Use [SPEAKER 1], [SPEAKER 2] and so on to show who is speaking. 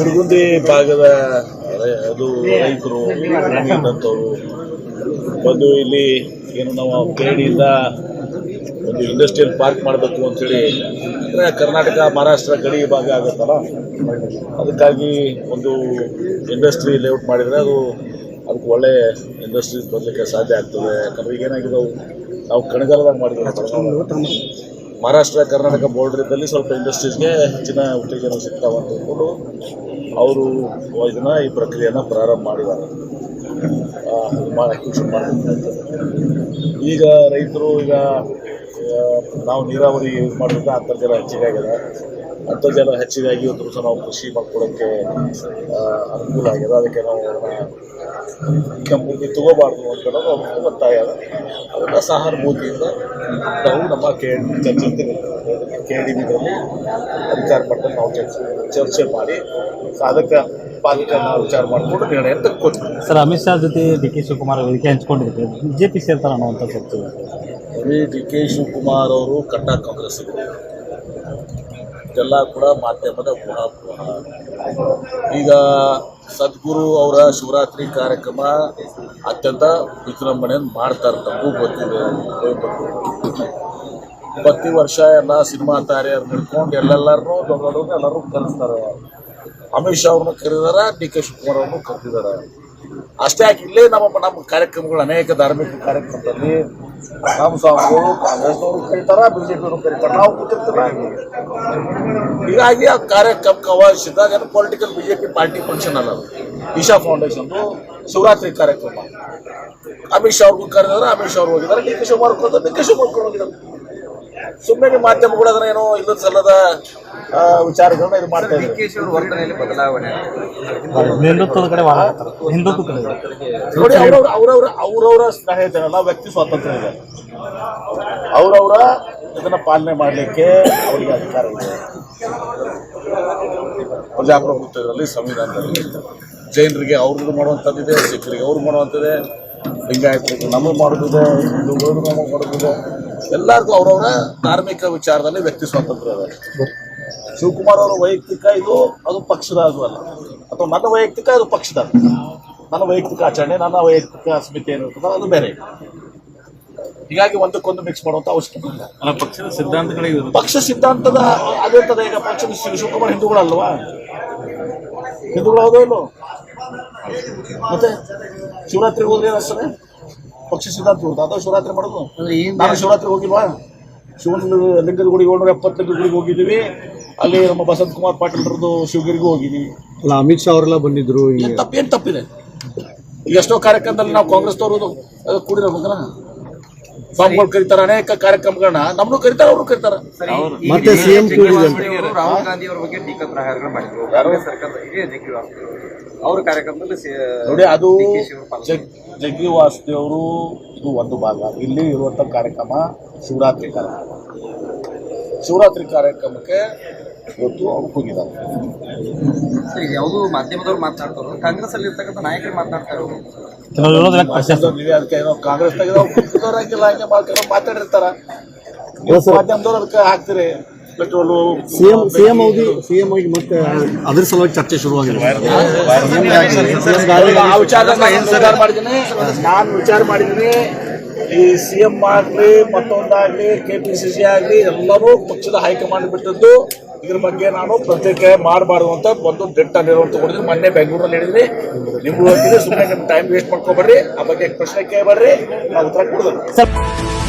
[SPEAKER 1] ಹುಡುಗುಂದಿ ಭಾಗದ ಅದು ರೈತರು ಇದ್ದಂಥವ್ರು ಬಂದು ಇಲ್ಲಿ ಏನು ನಾವು ಪೇಡಿಯಿಂದ ಒಂದು ಇಂಡಸ್ಟ್ರಿಯಲ್ ಪಾರ್ಕ್ ಮಾಡಬೇಕು ಅಂತೇಳಿ, ಅಂದರೆ ಕರ್ನಾಟಕ, ಮಹಾರಾಷ್ಟ್ರ ಗಡಿ ಭಾಗ ಆಗುತ್ತಲ್ಲ? ಅದಕ್ಕಾಗಿ ಒಂದು ಇಂಡಸ್ಟ್ರಿ ಲೇಔಟ್ ಮಾಡಿದರೆ ಅದು ಅದಕ್ಕೆ ಒಳ್ಳೆ ಇಂಡಸ್ಟ್ರೀಸ್ ಬರಲಿಕ್ಕೆ ಸಾಧ್ಯ ಆಗ್ತದೆ. ಯಾಕಂದರೆ ಈಗ ಏನಾಗಿದೆ ಅವು ನಾವು ಕಣಗಾಲದಾಗ ಮಾಡಿದ್ದೀವಿ ಮಹಾರಾಷ್ಟ್ರ, ಕರ್ನಾಟಕ ಬಾರ್ಡರ್ ಇದ್ದಲ್ಲಿ ಸ್ವಲ್ಪ ಇಂಡಸ್ಟ್ರೀಸ್ಗೆ ಹೆಚ್ಚಿನ ಉತ್ತೇಜನ ಸಿಗ್ತಾವ ಅಂತ ಹೇಳ್ಕೊಂಡು ಅವರು ಇದನ್ನ ಈ ಪ್ರಕ್ರಿಯೆನ ಪ್ರಾರಂಭ ಮಾಡಿದ್ದಾರೆ. ಈಗ ರೈತರು ಈಗ ನಾವು ನೀರಾವರಿ ಯೂಸ್ ಮಾಡೋದ್ರಿಂದ ಅಂತರ್ಜಲ ಹೆಚ್ಚಿಗೆ ಆಗಿದೆ ಅಂತರ್ಜಲ ಹೆಚ್ಚಿಗಾಗಿ ಒಂದು ದಿವಸ ನಾವು ಕೃಷಿ ಮಾಡ್ಕೊಳ್ಳೋಕ್ಕೆ ಅನುಕೂಲ ಆಗಿದೆ. ಅದಕ್ಕೆ ನಾವು ಕಂಪನಿ ತಗೋಬಾರ್ದು ಅಂತ ಹೇಳೋದು ಅವ್ರಿಗೆ ಒತ್ತಾಯ ಅದನ್ನು ಸಹಾನುಭೂತಿಯಿಂದ ನಾವು ನಮ್ಮ ಕೆ ಚರ್ಚೆ ಕೆ ಡಿ ಬಿದಲ್ಲಿ ಅಧಿಕಾರ ಮಟ್ಟದಲ್ಲಿ ನಾವು ಚರ್ಚೆ ಚರ್ಚೆ ಮಾಡಿ ಅದಕ್ಕೆ ಪಾಲಿಕೆ ನಾವು ವಿಚಾರ ಮಾಡಿಕೊಂಡು ನಿರ್ಣಯ
[SPEAKER 2] ಸರ್, ಅಮಿತ್ ಶಾ ಜೊತೆ ಡಿ ಕೆ ಶಿವಕುಮಾರ್ ವೇದಿಕೆ ಜೆ ಬಿಜೆಪಿ ಸೇರ್ತಾರ ಚರ್ಚೆ
[SPEAKER 1] ಅದೇ ಡಿ ಕೆ ಶಿವಕುಮಾರ್ ಅವರು ಕಟ್ಟ ಕಾಂಗ್ರೆಸ್ ಇದೆಲ್ಲ ಕೂಡ ಮಾಧ್ಯಮದ ಊಹಾಪೋಹ. ಈಗ ಸದ್ಗುರು ಅವರ ಶಿವರಾತ್ರಿ ಕಾರ್ಯಕ್ರಮ ಅತ್ಯಂತ ವಿಜೃಂಭಣೆಯನ್ನು ಮಾಡ್ತಾರೆ ನಮಗೂ ಗೊತ್ತಿದೆ. ಪ್ರತಿ ವರ್ಷ ಎಲ್ಲ ಸಿನಿಮಾ ತಾರೆಯರು ಹಿಡ್ಕೊಂಡು ಎಲ್ಲೆಲ್ಲರೂ ದೊಡ್ಡ ಎಲ್ಲರೂ ಕರೆಸ್ತಾರೆ. ಅಮಿತ್ ಶಾ ಅವ್ರನ್ನ ಕರೆದಾರ ಡಿ ಕೆ ಶಿವಕುಮಾರ್ ಅವ್ರನ್ನೂ ಕರೆದಿದ್ದಾರೆ. ಅಷ್ಟೇ ಆಗಿ ಇಲ್ಲೇ ನಮ್ಮ ನಮ್ಮ ಕಾರ್ಯಕ್ರಮಗಳು ಅನೇಕ ಧಾರ್ಮಿಕ ಕಾರ್ಯಕ್ರಮದಲ್ಲಿ ಅವರು ಕಾಂಗ್ರೆಸ್ನವರು ಕರೀತಾರ ಬಿಜೆಪಿಯವರು ಕರೀತಾರ ನಾವು ಕೂತಿರ್ತೀವಿ ಹೀಗಾಗಿ ಆ ಕಾರ್ಯಕ್ರಮ ಅವಾಯಿಸಿದಾಗ ಏನು ಪೊಲಿಟಿಕಲ್ ಬಿಜೆಪಿ ಪಾರ್ಟಿ ಫಂಕ್ಷನ್ ಅಲ್ಲ ಅದು. ಈಶಾ ಫೌಂಡೇಶನ್ದು ಶಿವರಾತ್ರಿ ಕಾರ್ಯಕ್ರಮ ಅಮಿತ್ ಶಾ ಅವ್ರಿಗೂ ಕರೆದ್ರೆ ಅಮಿತ್ ಶಾ ಅವ್ರು ಹೋಗಿದ್ದಾರೆ ಡಿ ಕೆ ಶಿವಕುಮಾರ್ ಕರೆದ್ರೆ ಡಿ ಕೆ ಶಿವಕುಮಾರ್ ಹೋಗಿದ್ದಾರೆ ಸುಮ್ಮನೆ ಮಾಧ್ಯಮಗಳು ಅದನ್ನ ಏನೋ ಇಲ್ಲದ ಸಲ್ಲದ ಆ, ವಿಚಾರಗಳನ್ನ ಇದು ಮಾಡ್ತಾ ಇದ್ದಾರೆ. ನೋಡಿ ಅವ್ರವ್ರ ಅವ್ರವ್ರ ಅವ್ರವ್ರ ಸ್ನೇಹಿತರಲ್ಲ ವ್ಯಕ್ತಿ ಸ್ವಾತಂತ್ರ್ಯ ಇದೆ. ಅವ್ರವ್ರ ಇದನ್ನ ಪಾಲನೆ ಮಾಡಲಿಕ್ಕೆ ಅವರಿಗೆ ಅಧಿಕಾರ ಇದೆ. ಪ್ರಜಾಪ್ರಭುತ್ವದಲ್ಲಿ ಸಂವಿಧಾನದಲ್ಲಿ ಜೈನರಿಗೆ ಅವ್ರದ್ದು ಮಾಡುವಂಥದ್ದಿದೆ ಸಿಖರಿಗೆ ಅವ್ರು ಮಾಡುವಂಥದ್ದಿದೆ ಲಿಂಗಾಯತರಿಗೆ ನಮಗೆ ಮಾಡೋದಿದೆ ಹಿಂದೂಗಳು ನಮಗೆ ಮಾಡೋದಿದೆ ಎಲ್ಲರಿಗೂ ಅವರವರ ಧಾರ್ಮಿಕ ವಿಚಾರದಲ್ಲಿ ವ್ಯಕ್ತಿ ಸ್ವಾತಂತ್ರ್ಯ ಇದೆ ಶಿವಕುಮಾರ್ ಅವರ ವೈಯಕ್ತಿಕ ಇದು ಅದು ಪಕ್ಷದ ಅದು ಅಲ್ಲ. ಅಥವಾ ನನ್ನ ವೈಯಕ್ತಿಕ ಅದು ಪಕ್ಷದ ನನ್ನ ವೈಯಕ್ತಿಕ ಆಚರಣೆ ನನ್ನ ವೈಯಕ್ತಿಕ ಅಸ್ಮಿತೆ ಏನಿರ್ತದೆ ಅದು ಬೇರೆ. ಹೀಗಾಗಿ ಒಂದಕ್ಕೊಂದು ಮಿಕ್ಸ್ ಮಾಡುವಂತ ಅವಶ್ಯಕತೆ ಇಲ್ಲ.
[SPEAKER 2] ಪಕ್ಷದ ಸಿದ್ಧಾಂತಗಳಿಗೆ
[SPEAKER 1] ಪಕ್ಷ ಸಿದ್ಧಾಂತದ ಅದಿರ್ತದೆ ಈಗ ಪಕ್ಷದ ಶಿವ- ಶಿವಕುಮಾರ್ ಹಿಂದೂಗಳಲ್ವಾ? ಹಿಂದೂಗಳು ಹೌದೋ ಇಲ್ಲೋ. ಮತ್ತೆ ಶಿವರಾತ್ರಿ ಹೋದ್ರೆ ಏನಾಗ್ತದೆ ಪಕ್ಷ ಸಿದ್ಧಾಂತ ಇರುತ್ತೆ ಅದು ಶಿವರಾತ್ರಿ ಮಾಡೋದು. ನಾನು ಶಿವರಾತ್ರಿ ಹೋಗಿಲ್ವಾ? ಶಿವನ ಲಿಂಗದ ಗುಡಿ ಏಳ್ನೂರ ಎಪ್ಪತ್ತೆಂಟು ಗುಡಿಗೆ ಹೋಗಿದ್ದೀವಿ. ಅಲ್ಲಿ ನಮ್ಮ ಬಸಂತ್ ಕುಮಾರ್ ಪಾಟೀಲ್ರದ್ದು ಶಿವಗಿರಿಗೂ ಹೋಗಿದ್ದೀವಿ.
[SPEAKER 3] ಅಲ್ಲ ಅಮಿತ್ ಶಾ ಅವರೆಲ್ಲ ಬಂದಿದ್ರು
[SPEAKER 1] ಏನ್ ತಪ್ಪು ಏನು ತಪ್ಪಿದೆ? ಈಗ ಎಷ್ಟೋ ಕಾರ್ಯಕ್ರಮದಲ್ಲಿ ನಾವು ಕಾಂಗ್ರೆಸ್ನವರು ಕೂಡಿರ್ಬೇಕಲ್ಲ ಸ್ವಾಮಿಗಳು ಕರೀತಾರೆ ಅನೇಕ ಕಾರ್ಯಕ್ರಮಗಳನ್ನ. ನಮ್ಮನ್ನು ಕರೀತಾರೆ ಅವರು ಕರೀತಾರೆ.
[SPEAKER 3] ಮತ್ತೆ.
[SPEAKER 4] ರಾಹುಲ್ ಗಾಂಧಿ ಅವರ ಬಗ್ಗೆ ಟೀಕಾ ಪ್ರಹಾರಗಳು ಮಾಡಿದ್ರು. ಸರ್ಕಾರದ ಅವ್ರ ಕಾರ್ಯಕ್ರಮದಲ್ಲಿ ಸಿ-
[SPEAKER 1] ನೋಡಿ ಅದು ಜಗ್ಗಿ ವಾಸುದೇವರು ಇದು ಒಂದು ಭಾಗ. ಇಲ್ಲಿ ಇರುವಂಥ ಕಾರ್ಯಕ್ರಮ ಶಿವರಾತ್ರಿ ಕಾರ್ಯಕ್ರಮ. ಶಿವರಾತ್ರಿ ಕಾರ್ಯಕ್ರಮಕ್ಕೆ ಇವತ್ತು ಅವ್ರು ಹೋಗಿದ್ದಾರೆ
[SPEAKER 4] ಯಾವುದು ಮಾಧ್ಯಮದವ್ರು ಮಾತನಾಡ್ತಾರೋ ಕಾಂಗ್ರೆಸ್ ಅಲ್ಲಿ ಇರ್ತಕ್ಕಂಥ ನಾಯಕರು
[SPEAKER 1] ಏನೋ ಕಾಂಗ್ರೆಸ್ ತೆಗೆದವ್ರು ಹಂಗೆ ಮಾತಾಡೋ ಮಾತಾಡಿರ್ತಾರ. ಮಾಧ್ಯಮದವ್ರು ಅದಕ್ಕೆ ಹಾಕ್ತೀರಿ. ಪೆಟ್ರೋಲು
[SPEAKER 3] ಸಿಎಂ ಸಿಎಂ ಸಿಎಂ ಮತ್ತೆ ಅದ್ರ ಸಲುವಾಗಿ ಚರ್ಚೆ ಶುರುವಾಗಿದೆ
[SPEAKER 1] ಆ ವಿಚಾರ ನಾನು ವಿಚಾರ ಮಾಡಿದ್ದೀನಿ ನಾನು ವಿಚಾರ ಮಾಡಿದ್ದೀನಿ ಈ ಸಿ ಎಂ ಆಗಲಿ ಮತ್ತೊಂದಾಗಲಿ ಕೆ ಪಿ ಸಿ ಸಿ ಆಗಲಿ ಎಲ್ಲರೂ ಪಕ್ಷದ ಹೈಕಮಾಂಡ್ ಬಿಟ್ಟದ್ದು ಇದ್ರ ಬಗ್ಗೆ ನಾನು ಪ್ರತ್ಯೇಕ ಮಾಡಬಾರ್ದು ಅಂತ ಒಂದು ದಿಟ್ಟ ನಿರ್ವಹಣೆ ತಗೊಂಡಿದ್ದೀನಿ ಮೊನ್ನೆ ಬೆಂಗಳೂರಲ್ಲಿ ಹೇಳಿದ್ರಿ ನಿಮ್ಗೂ ಸುಮ್ಮನೆ ಟೈಮ್ ವೇಸ್ಟ್ ಮಾಡ್ಕೊಬೇಡ್ರಿ ಆ ಬಗ್ಗೆ ಪ್ರಶ್ನೆ ಕೇಳಬೇಡ್ರಿ ನಾವು ಉತ್ತರ ಕೊಡೋದು